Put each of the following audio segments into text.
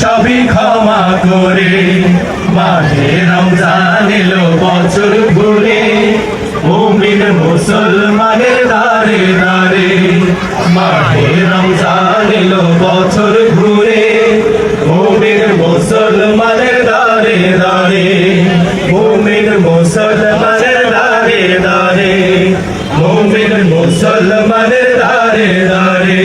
সবই ক্ষমা করে। মাঝে রমজান এলো, বছর ঘুরে মুমিন মুসলমানের দারে দারে মাঝে রমজান এলো, বছর ঘুরে। মুমিন মুসলমানের দারে দারে মুমিন মুসলমানের দারে দারে মুমিন মুসলমানের দারে দারে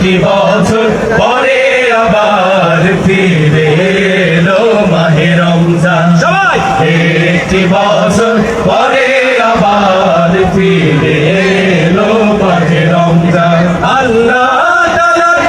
একটি বছর পরে আবার ফিরে এলো মাহে রমজান। সবাই! একটি বছর পরে আবার ফিরে এলো মাহে রমজান। আল্লাহ তাআলার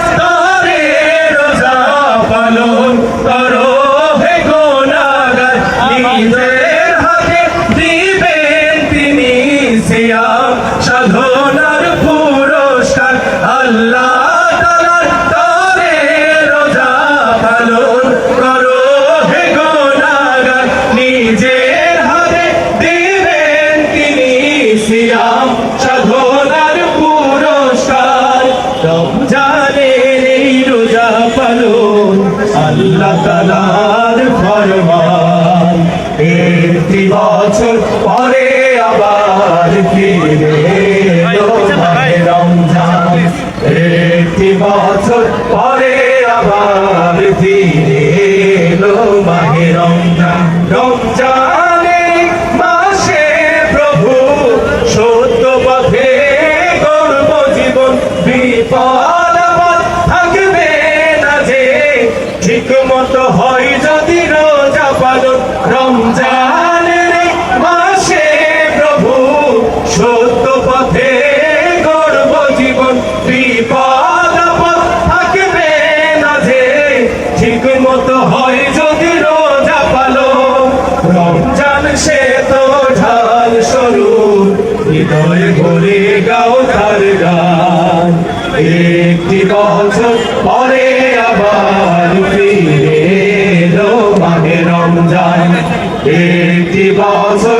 আল্লাহ তালার ফরমান। একটি বছর পরে আবার ফিরে রমজান। একটি বছর পরে আবার ফিরে মাহে রমজান হৃদয় ভরে গাও তার গান। একটি বছর পরে আবার ফিরে এলো রমজান। একটি বছর